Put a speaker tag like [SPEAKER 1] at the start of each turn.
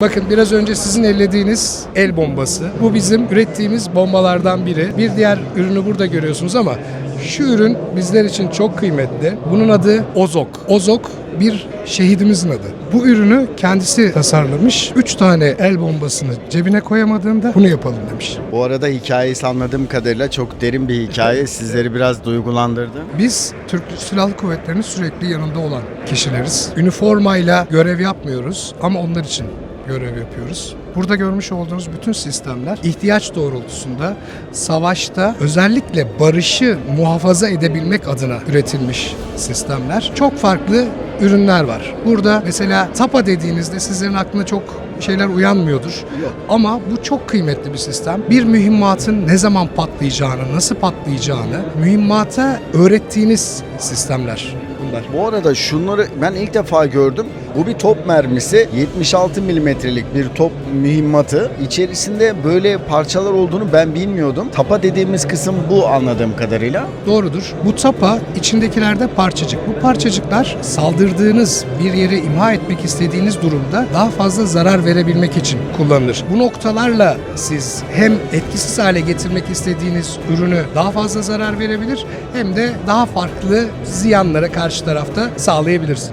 [SPEAKER 1] Bakın biraz önce sizin ellediğiniz el bombası. Bu bizim ürettiğimiz bombalardan biri. Bir diğer ürünü burada görüyorsunuz ama şu ürün bizler için çok kıymetli. Bunun adı Ozok. Ozok bir şehidimizin adı. Bu ürünü kendisi tasarlamış. 3 tane el bombasını cebine koyamadığında bunu yapalım demiş.
[SPEAKER 2] Bu arada hikayesi anladığım kadarıyla çok derin bir hikaye. Sizleri biraz duygulandırdı.
[SPEAKER 1] Biz Türk Silahlı Kuvvetleri'nin sürekli yanında olan kişileriz. Üniformayla görev yapmıyoruz ama onlar için görev yapıyoruz. Burada görmüş olduğunuz bütün sistemler ihtiyaç doğrultusunda savaşta özellikle barışı muhafaza edebilmek adına üretilmiş sistemler. Çok farklı ürünler var. Burada mesela TAPA dediğinizde sizlerin aklına çok şeyler uyanmıyordur. Ama bu çok kıymetli bir sistem. Bir mühimmatın ne zaman patlayacağını, nasıl patlayacağını mühimmata öğrettiğiniz sistemler bunlar.
[SPEAKER 2] Bu arada şunları ben ilk defa gördüm. Bu bir top mermisi. 76 milimetrelik bir top mühimmatı. İçerisinde böyle parçalar olduğunu ben bilmiyordum. Tapa dediğimiz kısım bu anladığım kadarıyla.
[SPEAKER 1] Doğrudur. Bu tapa içindekilerde parçacık. Bu parçacıklar saldırdığınız bir yere imha etmek istediğiniz durumda daha fazla zarar verebilmek için kullanılır. Bu noktalarla siz hem etkisiz hale getirmek istediğiniz ürünü daha fazla zarar verebilir hem de daha farklı ziyanlara karşı tarafta sağlayabilirsiniz.